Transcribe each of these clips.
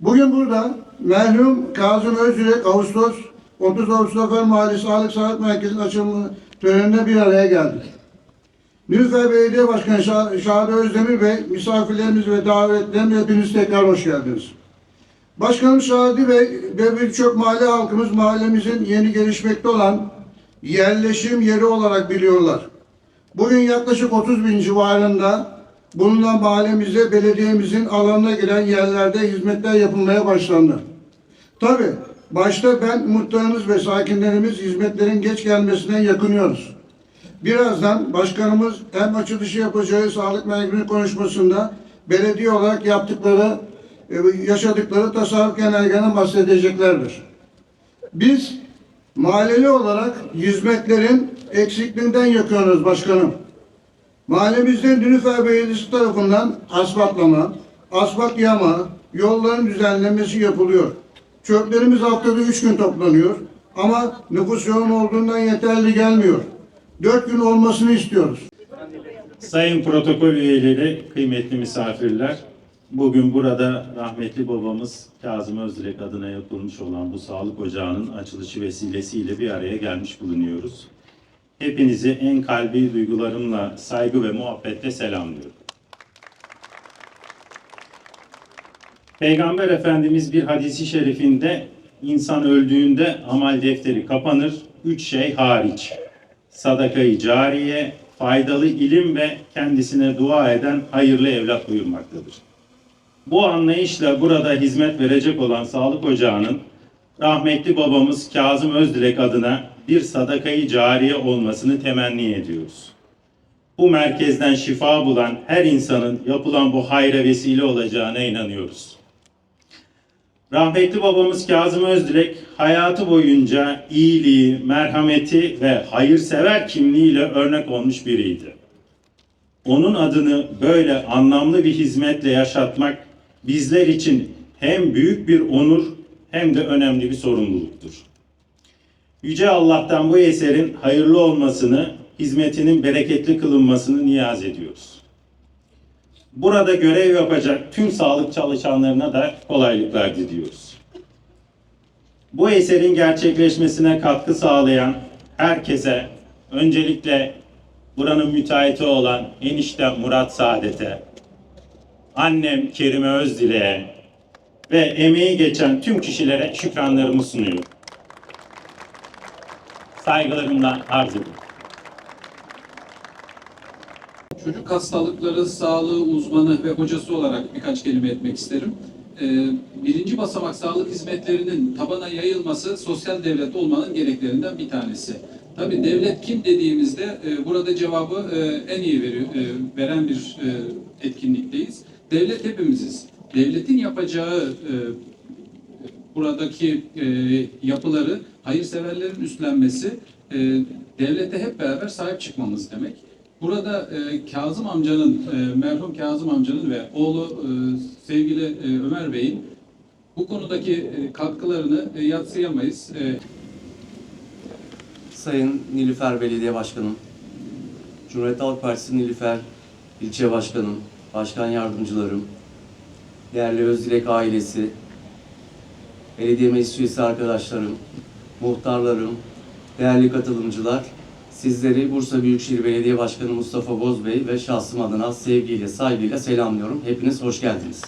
Bugün burada merhum Kazım Özyürek Ağustos 30 Ağustos Fen Mahallesi Sağlık Sağlık Merkezi'nin açılımı töreninde bir araya geldik. Nilüfer Belediye Başkanı Şah- Şahane Özdemir Bey, misafirlerimiz ve davetlerimiz hepiniz tekrar hoş geldiniz. Başkanım Şahadi Bey ve birçok mahalle halkımız mahallemizin yeni gelişmekte olan yerleşim yeri olarak biliyorlar. Bugün yaklaşık 30 bin civarında bulunan mahallemizde belediyemizin alanına giren yerlerde hizmetler yapılmaya başlandı. Tabi başta ben muhtarımız ve sakinlerimiz hizmetlerin geç gelmesinden yakınıyoruz. Birazdan başkanımız hem açılışı yapacağı sağlık merkezi konuşmasında belediye olarak yaptıkları, e, yaşadıkları tasarruf genelgeden bahsedeceklerdir. Biz mahalleli olarak hizmetlerin eksikliğinden yakıyoruz başkanım. Mahallemizde Nilüfer Belediyesi tarafından asfaltlama, asfalt yama, yolların düzenlenmesi yapılıyor. Çöplerimiz haftada üç gün toplanıyor ama nüfus yoğun olduğundan yeterli gelmiyor. Dört gün olmasını istiyoruz. Sayın protokol üyeleri, kıymetli misafirler, bugün burada rahmetli babamız Kazım Özdilek adına yapılmış olan bu sağlık ocağının açılışı vesilesiyle bir araya gelmiş bulunuyoruz. Hepinizi en kalbi duygularımla, saygı ve muhabbetle selamlıyorum. Peygamber Efendimiz bir hadisi şerifinde insan öldüğünde amel defteri kapanır, üç şey hariç. Sadakayı cariye, faydalı ilim ve kendisine dua eden hayırlı evlat buyurmaktadır. Bu anlayışla burada hizmet verecek olan sağlık ocağının rahmetli babamız Kazım Özdilek adına bir sadakayı cariye olmasını temenni ediyoruz. Bu merkezden şifa bulan her insanın yapılan bu hayra vesile olacağına inanıyoruz. Rahmetli babamız Kazım Özdilek hayatı boyunca iyiliği, merhameti ve hayırsever kimliğiyle örnek olmuş biriydi. Onun adını böyle anlamlı bir hizmetle yaşatmak bizler için hem büyük bir onur hem de önemli bir sorumluluktur. Yüce Allah'tan bu eserin hayırlı olmasını, hizmetinin bereketli kılınmasını niyaz ediyoruz. Burada görev yapacak tüm sağlık çalışanlarına da kolaylıklar diliyoruz. Bu eserin gerçekleşmesine katkı sağlayan herkese öncelikle buranın müteahhiti olan eniştem Murat Saadet'e, annem Kerime Özdilek'e ve emeği geçen tüm kişilere şükranlarımı sunuyorum. Saygılarımla arz ediyorum. Çocuk hastalıkları sağlığı uzmanı ve hocası olarak birkaç kelime etmek isterim. Ee, Birinci basamak sağlık hizmetlerinin tabana yayılması sosyal devlet olmanın gereklerinden bir tanesi. Tabii devlet kim dediğimizde e, burada cevabı e, en iyi e, veren bir etkinlikteyiz. Devlet hepimiziz. Devletin yapacağı e, buradaki e, yapıları hayırseverlerin üstlenmesi e, devlete hep beraber sahip çıkmamız demek. Burada e, Kazım amcanın, e, merhum Kazım amcanın ve oğlu e, sevgili e, Ömer Bey'in bu konudaki e, katkılarını e, yatsıyamayız. E, Sayın Nilüfer Belediye Başkanım, Cumhuriyet Halk Partisi Nilüfer İlçe Başkanım, Başkan Yardımcılarım, değerli Özdilek ailesi, belediye meclis üyesi arkadaşlarım, muhtarlarım, değerli katılımcılar, sizleri Bursa Büyükşehir Belediye Başkanı Mustafa Bozbey ve şahsım adına sevgiyle, saygıyla selamlıyorum. Hepiniz hoş geldiniz.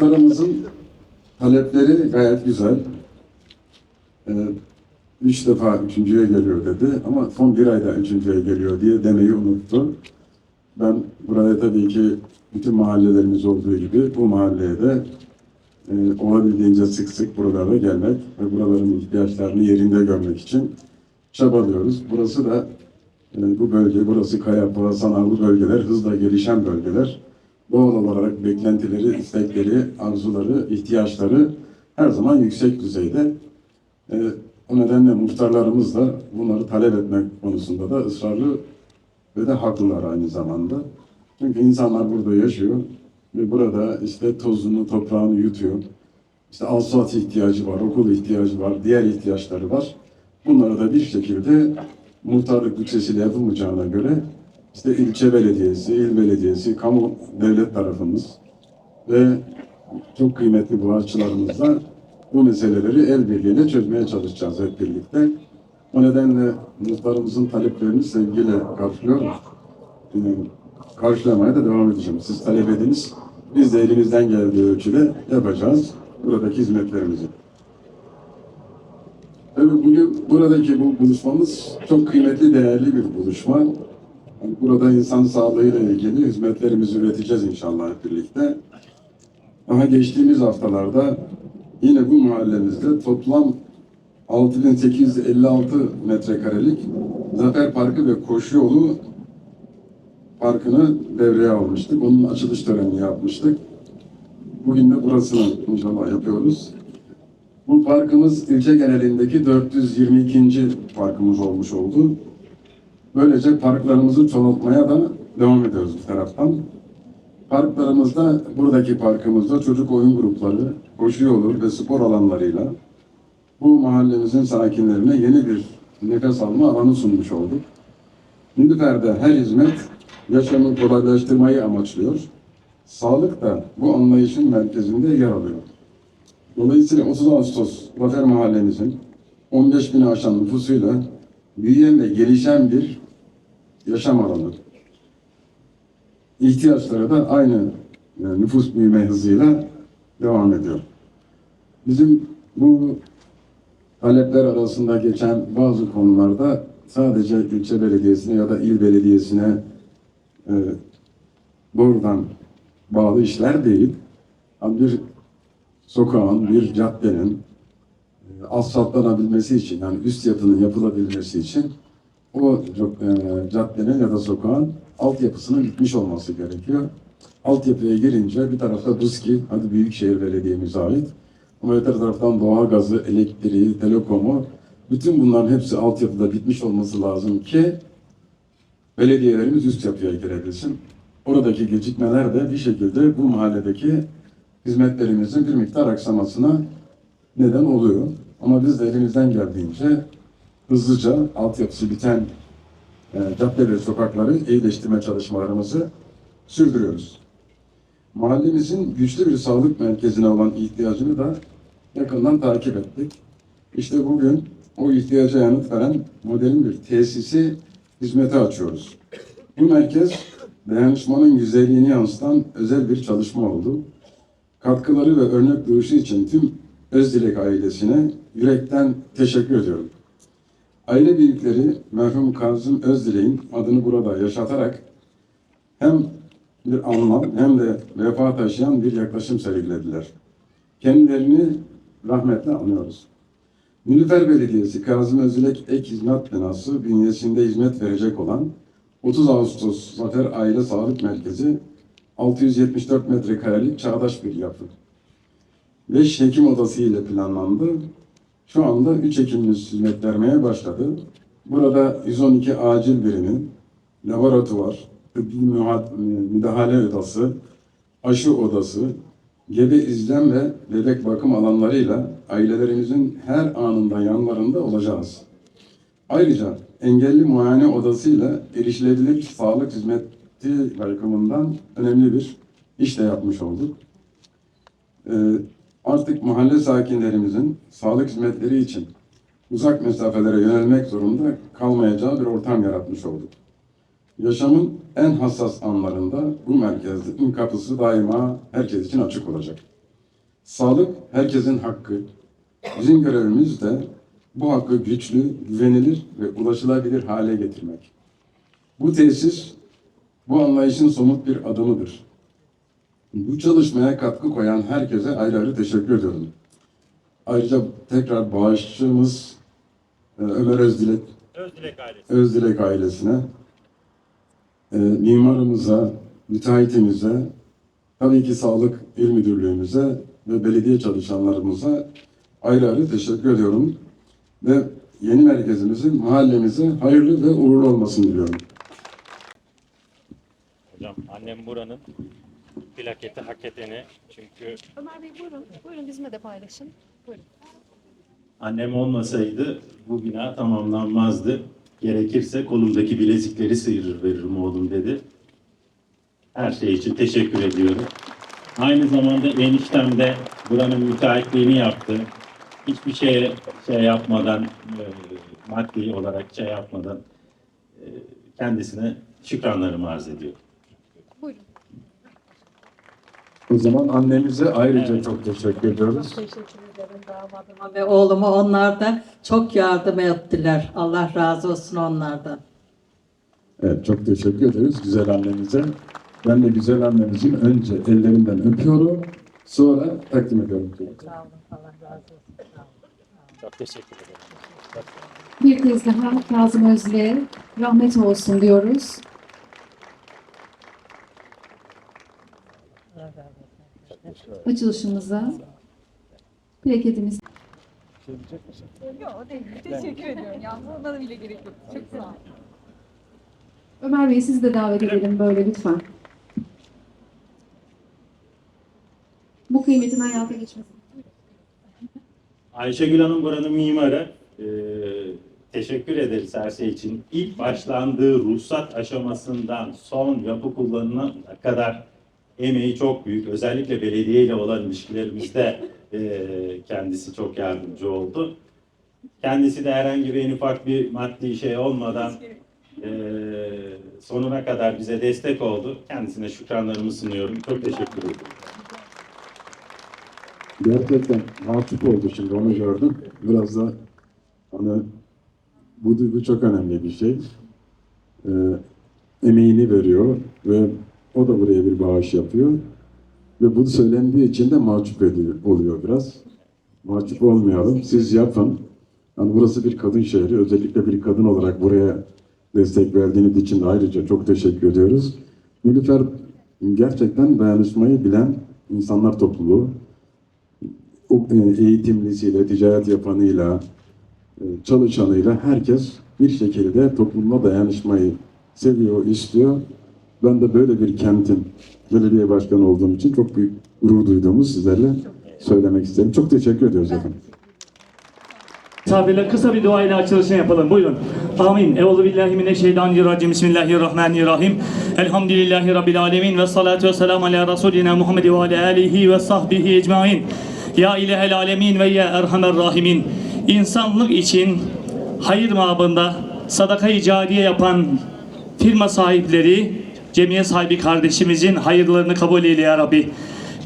Muhtarımızın talepleri gayet güzel. Ee, üç defa üçüncüye geliyor dedi ama son bir ayda üçüncüye geliyor diye demeyi unuttu. Ben buraya tabii ki bütün mahallelerimiz olduğu gibi bu mahalleye de e, olabildiğince sık sık buralara gelmek ve buraların ihtiyaçlarını yerinde görmek için çabalıyoruz. Burası da e, bu bölge, burası Kayapa, Sanarlı bölgeler, hızla gelişen bölgeler. Doğal olarak beklentileri, istekleri, arzuları, ihtiyaçları her zaman yüksek düzeyde. E, o nedenle muhtarlarımız da bunları talep etmek konusunda da ısrarlı ve de haklılar aynı zamanda. Çünkü insanlar burada yaşıyor ve burada işte tozunu, toprağını yutuyor. İşte asfalt ihtiyacı var, okul ihtiyacı var, diğer ihtiyaçları var. Bunları da bir şekilde muhtarlık bütçesiyle yapılmayacağına göre işte ilçe belediyesi, il belediyesi, kamu devlet tarafımız, ve çok kıymetli buharçılarımızla bu meseleleri el birliğiyle çözmeye çalışacağız hep birlikte. O nedenle muhtarımızın taleplerini sevgiyle karşılıyoruz. Ee, Karşılamaya da devam edeceğim. Siz talep ediniz. Biz de elimizden geldiği ölçüde yapacağız buradaki hizmetlerimizi. Tabii bugün buradaki bu buluşmamız çok kıymetli, değerli bir buluşma. Burada insan sağlığıyla ilgili hizmetlerimizi üreteceğiz inşallah birlikte. Daha geçtiğimiz haftalarda yine bu mahallemizde toplam 6856 metrekarelik Zafer Parkı ve Koşu Yolu Parkı'nı devreye almıştık. Onun açılış törenini yapmıştık. Bugün de burasını inşallah yapıyoruz. Bu parkımız ilçe genelindeki 422. parkımız olmuş oldu. Böylece parklarımızı çoğaltmaya da devam ediyoruz bir taraftan. Parklarımızda, buradaki parkımızda çocuk oyun grupları, koşu yolu ve spor alanlarıyla bu mahallemizin sakinlerine yeni bir nefes alma alanı sunmuş olduk. Nilüfer'de her hizmet yaşamı kolaylaştırmayı amaçlıyor. Sağlık da bu anlayışın merkezinde yer alıyor. Dolayısıyla 30 Ağustos Zafer Mahallemizin 15 bini aşan nüfusuyla büyüyen ve gelişen bir yaşam alanı. İhtiyaçları da aynı e, nüfus büyüme hızıyla devam ediyor. Bizim bu talepler arasında geçen bazı konularda sadece ilçe belediyesine ya da il belediyesine e, doğrudan bağlı işler değil. Bir sokağın, bir caddenin e, asfaltlanabilmesi için, yani üst yapının yapılabilmesi için o e, caddenin ya da sokağın altyapısının bitmiş olması gerekiyor. Altyapıya girince bir tarafta BUSKİ, hadi Büyükşehir Belediye'mize ait. Ama öte taraftan doğalgazı, elektriği, telekomu, bütün bunların hepsi altyapıda bitmiş olması lazım ki belediyelerimiz üst yapıya girebilsin. Oradaki gecikmeler de bir şekilde bu mahalledeki hizmetlerimizin bir miktar aksamasına neden oluyor. Ama biz de elimizden geldiğince hızlıca altyapısı biten e, cadde sokakları iyileştirme çalışmalarımızı sürdürüyoruz. Mahallemizin güçlü bir sağlık merkezine olan ihtiyacını da yakından takip ettik. İşte bugün o ihtiyaca yanıt veren modern bir tesisi hizmete açıyoruz. Bu merkez dayanışmanın güzelliğini yansıtan özel bir çalışma oldu. Katkıları ve örnek duruşu için tüm Özdilek ailesine yürekten teşekkür ediyorum. Aile büyükleri merhum Kazım Özdilek'in adını burada yaşatarak hem bir anlam hem de vefa taşıyan bir yaklaşım sergilediler. Kendilerini rahmetle anıyoruz. Nilüfer Belediyesi Kazım Özülek Ek Hizmet Binası bünyesinde hizmet verecek olan 30 Ağustos Zafer Aile Sağlık Merkezi 674 metrekarelik çağdaş bir yapı. 5 hekim odası ile planlandı. Şu anda 3 hekimimiz hizmet vermeye başladı. Burada 112 acil birimi, laboratuvar, tıbbi müdahale odası, aşı odası, gebe izlem ve bebek bakım alanlarıyla ailelerimizin her anında yanlarında olacağız. Ayrıca engelli muayene odasıyla erişilebilir sağlık hizmeti bakımından önemli bir iş de yapmış olduk. Ee, artık mahalle sakinlerimizin sağlık hizmetleri için uzak mesafelere yönelmek zorunda kalmayacağı bir ortam yaratmış olduk. Yaşamın en hassas anlarında bu merkezin kapısı daima herkes için açık olacak. Sağlık herkesin hakkı. Bizim görevimiz de bu hakkı güçlü, güvenilir ve ulaşılabilir hale getirmek. Bu tesis bu anlayışın somut bir adımıdır. Bu çalışmaya katkı koyan herkese ayrı ayrı teşekkür ediyorum. Ayrıca tekrar bağışçımız e, Ömer Özdilek, Özdilek ailesi. Özdilek ailesine, e, mimarımıza, müteahhitimize, tabii ki Sağlık İl Müdürlüğümüze ve belediye çalışanlarımıza ayrı ayrı teşekkür ediyorum. Ve yeni merkezimizin mahallemize hayırlı ve uğurlu olmasını diliyorum. Hocam annem buranın plaketi hak edeni çünkü Ömer Bey buyurun. Buyurun bizimle de paylaşın. Buyurun. Annem olmasaydı bu bina tamamlanmazdı. Gerekirse kolumdaki bilezikleri sıyırır veririm oğlum dedi. Her şey için teşekkür ediyorum. Aynı zamanda eniştem de buranın müteahhitliğini yaptı. Hiçbir şeye şey yapmadan, e, maddi olarak şey yapmadan e, kendisine şükranlarımı arz ediyorum. Buyurun. O zaman annemize ayrıca çok teşekkür ediyoruz. Teşekkür ederim damadıma ve oğluma. Onlar da çok yardım ettiler. Allah razı olsun onlardan. Evet, çok teşekkür ederiz güzel annemize. Ben de güzel annemizin önce ellerinden öpüyorum, sonra takdim ediyorum. Sağ olun. Allah razı olsun. Sağ olun. Çok teşekkür ederim. Bir kez daha Kazım Özlü'ye rahmet olsun diyoruz. Açılışımıza plaketimiz Yok değil. Teşekkür ediyorum. Ya buna bile gerek yok. Çok sağ olun. Ömer Bey sizi de davet edelim böyle lütfen. Bu kıymetin hayata geçmesi. Ayşegül Hanım buranın mimarı. Ee, teşekkür ederiz her şey için. İlk başlandığı ruhsat aşamasından son yapı kullanımına kadar emeği çok büyük. Özellikle belediye ile olan ilişkilerimizde e, kendisi çok yardımcı oldu. Kendisi de herhangi bir en ufak bir maddi şey olmadan e, sonuna kadar bize destek oldu. Kendisine şükranlarımı sunuyorum. Çok teşekkür ederim. Gerçekten mahcup oldu şimdi onu gördüm. Biraz da hani bu duygu çok önemli bir şey. Ee, emeğini veriyor ve o da buraya bir bağış yapıyor. Ve bu söylendiği için de mahcup ediyor, oluyor biraz. Mahcup olmayalım, siz yapın. Yani burası bir kadın şehri, özellikle bir kadın olarak buraya destek verdiğiniz için de ayrıca çok teşekkür ediyoruz. Nilüfer gerçekten dayanışmayı bilen insanlar topluluğu e, eğitimlisiyle, ticaret yapanıyla, e, çalışanıyla herkes bir şekilde toplumla dayanışmayı seviyor, istiyor. Ben de böyle bir kentin belediye başkanı olduğum için çok büyük gurur duyduğumu sizlerle söylemek isterim. Çok teşekkür ediyoruz efendim. Tabirle kısa bir dua ile açılışını yapalım. Buyurun. Amin. Euzu billahi mineşşeytanirracim. Bismillahirrahmanirrahim. Elhamdülillahi rabbil alamin ve salatu vesselam ala rasulina Muhammed ve ala alihi ve sahbihi ecmaîn. Ya ilahel alemin ve ya erhamer rahimin. İnsanlık için hayır mabında sadaka-i cariye yapan firma sahipleri, cemiyet sahibi kardeşimizin hayırlarını kabul eyle ya Rabbi.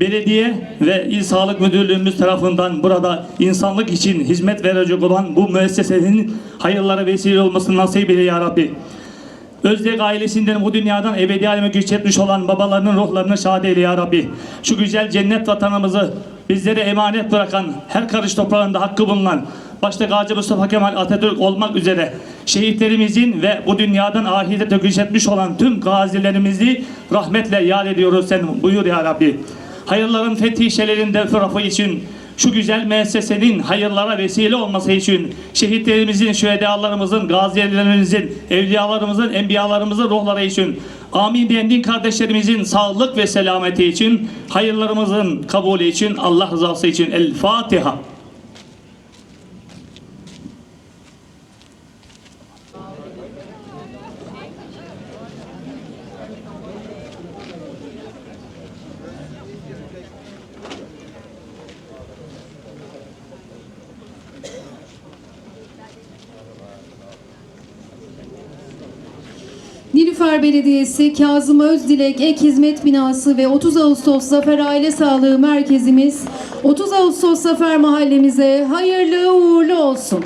Belediye ve İl Sağlık Müdürlüğümüz tarafından burada insanlık için hizmet verecek olan bu müessesenin hayırlara vesile olmasını nasip eyle ya Rabbi. Özdek ailesinden bu dünyadan ebedi aleme güç etmiş olan babalarının ruhlarını şad eyle ya Rabbi. Şu güzel cennet vatanımızı bizlere emanet bırakan her karış toprağında hakkı bulunan başta Gazi Mustafa Kemal Atatürk olmak üzere şehitlerimizin ve bu dünyadan ahirete güç etmiş olan tüm gazilerimizi rahmetle yad ediyoruz sen buyur ya Rabbi. Hayırların fetişelerinde fırafı için şu güzel müessesenin hayırlara vesile olması için şehitlerimizin, şühedalarımızın, gazilerimizin, evliyalarımızın, enbiyalarımızın ruhları için amin diyen din kardeşlerimizin sağlık ve selameti için hayırlarımızın kabulü için Allah rızası için El Fatiha. Nilüfer Belediyesi Kazım Özdilek Ek Hizmet Binası ve 30 Ağustos Zafer Aile Sağlığı Merkezimiz 30 Ağustos Zafer Mahallemize hayırlı uğurlu olsun.